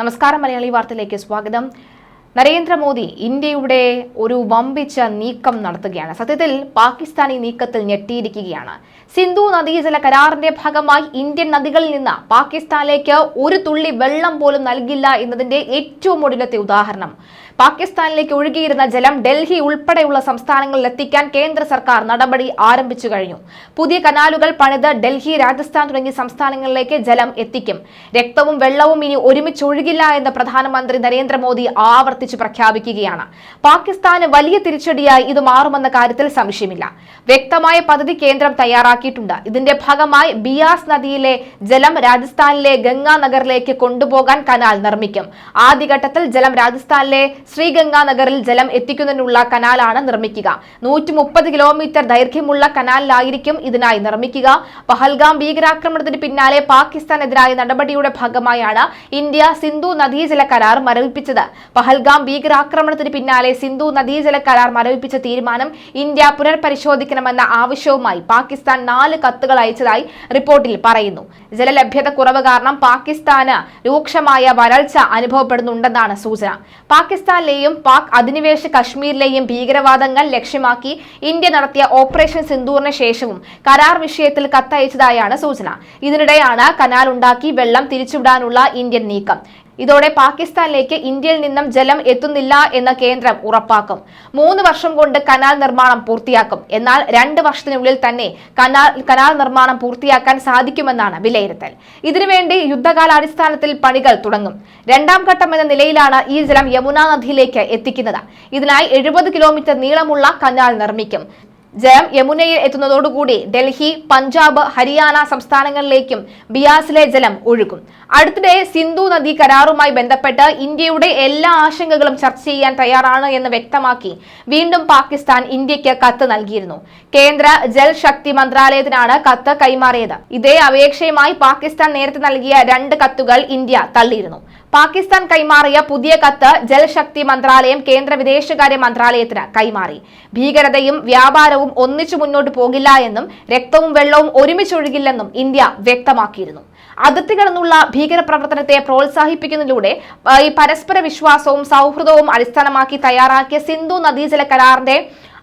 നമസ്കാരം മലയാളി വാർത്തയിലേക്ക് സ്വാഗതം. നരേന്ദ്രമോദി ഇന്ത്യയുടെ ഒരു വമ്പിച്ച നീക്കം നടത്തുകയാണ്. സത്യത്തിൽ പാകിസ്ഥാനി നീക്കത്തിൽ ഞെട്ടിയിരിക്കുകയാണ്. സിന്ധു നദീജല കരാറിന്റെ ഭാഗമായി ഇന്ത്യൻ നദികളിൽ നിന്ന് പാകിസ്ഥാനിലേക്ക് ഒരു തുള്ളി വെള്ളം പോലും നൽകില്ല എന്നതിന്റെ ഏറ്റവും ഒടുവിലത്തെ ഉദാഹരണം. പാകിസ്ഥാനിലേക്ക് ഒഴുകിയിരുന്ന ജലം ഡൽഹി ഉൾപ്പെടെയുള്ള സംസ്ഥാനങ്ങളിൽ എത്തിക്കാൻ കേന്ദ്ര സർക്കാർ നടപടി ആരംഭിച്ചു കഴിഞ്ഞു. പുതിയ കനാലുകൾ പണിത് ഡൽഹി രാജസ്ഥാൻ തുടങ്ങിയ സംസ്ഥാനങ്ങളിലേക്ക് ജലം എത്തിക്കും. രക്തവും വെള്ളവും ഇനി ഒരുമിച്ച് ഒഴുകില്ല എന്ന് പ്രധാനമന്ത്രി നരേന്ദ്രമോദി ആവർത്തിച്ച് പ്രഖ്യാപിക്കുകയാണ്. പാകിസ്ഥാന് വലിയ തിരിച്ചടിയായി ഇത് മാറുമെന്ന കാര്യത്തിൽ സംശയമില്ല. വ്യക്തമായ പദ്ധതി കേന്ദ്രം തയ്യാറാക്കിയിട്ടുണ്ട്. ഇതിന്റെ ഭാഗമായി ബിയാസ് നദിയിലെ ജലം രാജസ്ഥാനിലെ ഗംഗാനഗറിലേക്ക് കൊണ്ടുപോകാൻ കനാൽ നിർമ്മിക്കും. ആദ്യഘട്ടത്തിൽ ജലം രാജസ്ഥാനിലെ ശ്രീഗംഗാനഗറിൽ ജലം എത്തിക്കുന്നതിനുള്ള കനാലാണ് നിർമ്മിക്കുക. നൂറ്റി മുപ്പത് കിലോമീറ്റർ ദൈർഘ്യമുള്ള കനാലിലായിരിക്കും ഇതിനായി നിർമ്മിക്കുക. പഹൽഗാം ഭീകരാക്രമണത്തിന് പിന്നാലെ പാകിസ്ഥാനെതിരായ നടപടിയുടെ ഭാഗമായാണ് ഇന്ത്യ സിന്ധു നദീജല കരാർ മരവിപ്പിച്ചത്. പഹൽഗാം ഭീകരാക്രമണത്തിന് പിന്നാലെ സിന്ധു നദീജല കരാർ മരവിപ്പിച്ച തീരുമാനം ഇന്ത്യ പുനർപരിശോധിക്കണമെന്ന ആവശ്യവുമായി പാകിസ്ഥാൻ നാല് കത്തുകൾ അയച്ചതായി റിപ്പോർട്ടിൽ പറയുന്നു. ജലലഭ്യത കുറവ് കാരണം പാകിസ്ഥാന് രൂക്ഷമായ വരൾച്ച അനുഭവപ്പെടുന്നുണ്ടെന്നാണ് സൂചന. പാകിസ്ഥാനിലെയും പാക് അധിനിവേശ കശ്മീരിലെയും ഭീകരവാദങ്ങൾ ലക്ഷ്യമാക്കി ഇന്ത്യ നടത്തിയ ഓപ്പറേഷൻ സിന്ദൂറിന് ശേഷവും കരാർ വിഷയത്തിൽ കത്തയച്ചതായാണ് സൂചന. ഇതിനിടെയാണ് കനാൽ ഉണ്ടാക്കി വെള്ളം തിരിച്ചുവിടാനുള്ള ഇന്ത്യൻ നീക്കം. ഇതോടെ പാകിസ്ഥാനിലേക്ക് ഇന്ത്യയിൽ നിന്നും ജലം എത്തുന്നില്ല എന്ന കേന്ദ്രം ഉറപ്പാക്കും. മൂന്ന് വർഷം കൊണ്ട് കനാൽ നിർമ്മാണം പൂർത്തിയാക്കും. എന്നാൽ രണ്ട് വർഷത്തിനുള്ളിൽ തന്നെ കനാൽ കനാൽ നിർമ്മാണം പൂർത്തിയാക്കാൻ സാധിക്കുമെന്നാണ് വിലയിരുത്തൽ. ഇതിനുവേണ്ടി യുദ്ധകാലാടിസ്ഥാനത്തിൽ പണികൾ തുടങ്ങും. രണ്ടാം ഘട്ടം എന്ന നിലയിലാണ് ഈ ജലം യമുന നദിയിലേക്ക് എത്തിക്കുന്നത്. ഇതിനായി എഴുപത് കിലോമീറ്റർ നീളമുള്ള കനാൽ നിർമ്മിക്കും. ജലം യമുനയിൽ എത്തുന്നതോടുകൂടി ഡൽഹി പഞ്ചാബ് ഹരിയാന സംസ്ഥാനങ്ങളിലേക്കും ബിയാസിലെ ജലം ഒഴുകും. അടുത്തിടെ സിന്ധു നദി കരാറുമായി ബന്ധപ്പെട്ട് ഇന്ത്യയുടെ എല്ലാ ആശങ്കകളും ചർച്ച ചെയ്യാൻ തയ്യാറാണ് എന്ന് വ്യക്തമാക്കി വീണ്ടും പാകിസ്ഥാൻ ഇന്ത്യയ്ക്ക് കത്ത് നൽകിയിരുന്നു. കേന്ദ്ര ജൽശക്തി മന്ത്രാലയത്തിനാണ് കത്ത് കൈമാറിയത്. ഇതേ അപേക്ഷയുമായി പാകിസ്ഥാൻ നേരത്തെ നൽകിയ രണ്ട് കത്തുകൾ ഇന്ത്യ തള്ളിയിരുന്നു. പാകിസ്ഥാൻ കൈമാറിയ പുതിയ കത്ത് ജലശക്തി മന്ത്രാലയം കേന്ദ്ര വിദേശകാര്യ മന്ത്രാലയത്തിന് കൈമാറി. ഭീകരതയും വ്യാപാരവും ഒന്നിച്ചു മുന്നോട്ട് പോകില്ല എന്നും രക്തവും വെള്ളവും ഒരുമിച്ചൊഴുകില്ലെന്നും ഇന്ത്യ വ്യക്തമാക്കിയിരുന്നു. അതിർത്തി കടന്നുള്ള ഭീകരപ്രവർത്തനത്തെ പ്രോത്സാഹിപ്പിക്കുന്നതിലൂടെ ഈ പരസ്പര വിശ്വാസവും സൗഹൃദവും അടിസ്ഥാനമാക്കി തയ്യാറാക്കിയ സിന്ധു നദീജല കരാറിന്റെ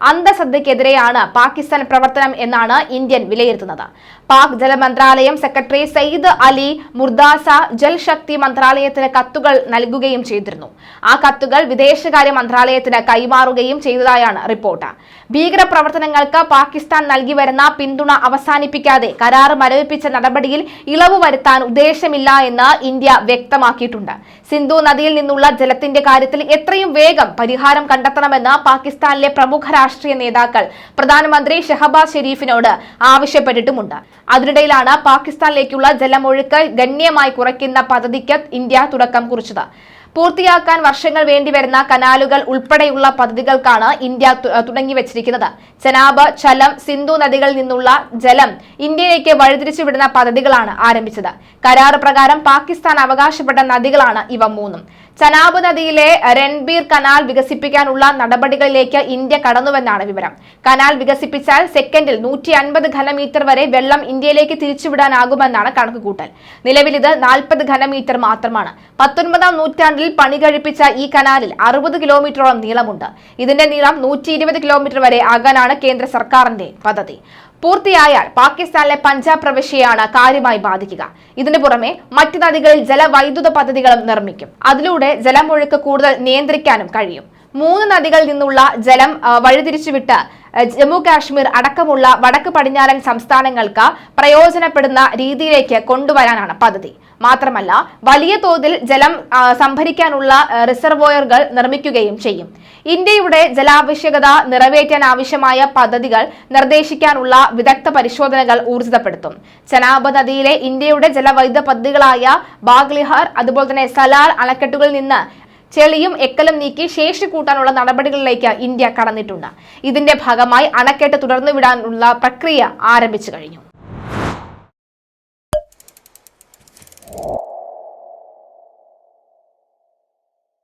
അന്തസത്തയ്ക്കെതിരെയാണ് പാകിസ്ഥാൻ പ്രവർത്തനം എന്നാണ് ഇന്ത്യൻ വിലയിരുത്തുന്നത്. പാക് ജലമന്ത്രാലയം സെക്രട്ടറി സയ്യിദ് അലി മുർദാസ ജൽശക്തി മന്ത്രാലയത്തിന് കത്തുകൾ നൽകുകയും ചെയ്തിരുന്നു. ആ കത്തുകൾ വിദേശകാര്യ മന്ത്രാലയത്തിന് കൈമാറുകയും ചെയ്തതായാണ് റിപ്പോർട്ട്. ഭീകരപ്രവർത്തനങ്ങൾക്ക് പാകിസ്ഥാൻ നൽകി വരുന്ന പിന്തുണ അവസാനിപ്പിക്കാതെ കരാർ മരവിപ്പിച്ച നടപടിയിൽ ഇളവ് വരുത്താൻ ഉദ്ദേശമില്ല എന്ന് ഇന്ത്യ വ്യക്തമാക്കിയിട്ടുണ്ട്. സിന്ധു നദിയിൽ നിന്നുള്ള ജലത്തിന്റെ കാര്യത്തിൽ എത്രയും വേഗം പരിഹാരം കണ്ടെത്തണമെന്ന് പാകിസ്ഥാനിലെ പ്രമുഖ രാഷ്ട്രീയ നേതാക്കൾ പ്രധാനമന്ത്രി ഷെഹബാസ് ഷെരീഫിനോട് ആവശ്യപ്പെട്ടിട്ടുമുണ്ട്. അതിനിടയിലാണ് പാകിസ്ഥാനിലേക്കുള്ള ജലമൊഴുക്ക് ഗണ്യമായി കുറയ്ക്കുന്ന പദ്ധതിക്ക് ഇന്ത്യ തുടക്കം കുറിച്ചത്. പൂർത്തിയാക്കാൻ വർഷങ്ങൾ വേണ്ടിവരുന്ന കനാലുകൾ ഉൾപ്പെടെയുള്ള പദ്ധതികൾക്കാണ് ഇന്ത്യ തുടങ്ങി വെച്ചിരിക്കുന്നത്. ചെനാബ് ചലം സിന്ധു നദികളിൽ നിന്നുള്ള ജലം ഇന്ത്യയിലേക്ക് വഴിതിരിച്ചുവിടുന്ന പദ്ധതികളാണ് ആരംഭിച്ചത്. കരാർ പ്രകാരം പാകിസ്ഥാൻ അവകാശപ്പെട്ട നദികളാണ് ഇവ മൂന്നും. ചനാബ് നദിയിലെ രൺബീർ കനാൽ വികസിപ്പിക്കാനുള്ള നടപടികളിലേക്ക് ഇന്ത്യ കടന്നുവെന്നാണ് വിവരം. കനാൽ വികസിപ്പിച്ചാൽ സെക്കൻഡിൽ നൂറ്റി അൻപത് ഘനമീറ്റർ വരെ വെള്ളം ഇന്ത്യയിലേക്ക് തിരിച്ചുവിടാനാകുമെന്നാണ് കണക്കുകൂട്ടൽ. നിലവിൽ ഇത് നാൽപ്പത് ഘനമീറ്റർ മാത്രമാണ്. പത്തൊൻപതാം നൂറ്റാണ്ടിൽ പണി കഴിപ്പിച്ച ഈ കനാലിൽ അറുപത് കിലോമീറ്ററോളം നീളമുണ്ട്. ഇതിന്റെ നീളം നൂറ്റി ഇരുപത് കിലോമീറ്റർ വരെ ആകാനാണ് കേന്ദ്ര സർക്കാരിന്റെ പദ്ധതി. പൂർത്തിയായാൽ പാകിസ്ഥാനിലെ പഞ്ചാബ് പ്രവിശ്യയാണ് കാര്യമായി ബാധിക്കുക. ഇതിനു പുറമെ മറ്റ് നദികളിൽ ജലവൈദ്യുത പദ്ധതികളും നിർമ്മിക്കും. അതിലൂടെ ജലമൊഴുക്ക് കൂടുതൽ നിയന്ത്രിക്കാനും കഴിയും. മൂന്ന് നദികളിൽ നിന്നുള്ള ജലം വഴിതിരിച്ചുവിട്ട് ജമ്മു കാശ്മീർ അടക്കമുള്ള വടക്ക് പടിഞ്ഞാറൻ സംസ്ഥാനങ്ങൾക്ക് പ്രയോജനപ്പെടുന്ന രീതിയിലേക്ക് കൊണ്ടുവരാനാണ് പദ്ധതി. മാത്രമല്ല വലിയ തോതിൽ ജലം സംഭരിക്കാനുള്ള റിസർവോയറുകൾ നിർമ്മിക്കുകയും ചെയ്യും. ഇന്ത്യയുടെ ജലാവശ്യകത നിറവേറ്റാൻ ആവശ്യമായ പദ്ധതികൾ നിർദ്ദേശിക്കാനുള്ള വിദഗ്ധ പരിശോധനകൾ ഊർജിതപ്പെടുത്തും. ചനാബ് നദിയിലെ ഇന്ത്യയുടെ ജലവൈദ്യുത പദ്ധതികളായ ബാഗ്ലിഹാർ അതുപോലെ തന്നെ സലാൽ അണക്കെട്ടുകളിൽ നിന്ന് ചെളിയും എക്കലും നീക്കി ശേഷി കൂട്ടാനുള്ള നടപടികളിലേക്ക് ഇന്ത്യ കടന്നിട്ടുണ്ട്. ഇതിന്റെ ഭാഗമായി അണക്കെട്ട് തുടർന്നുവിടാനുള്ള പ്രക്രിയ ആരംഭിച്ചു കഴിഞ്ഞു.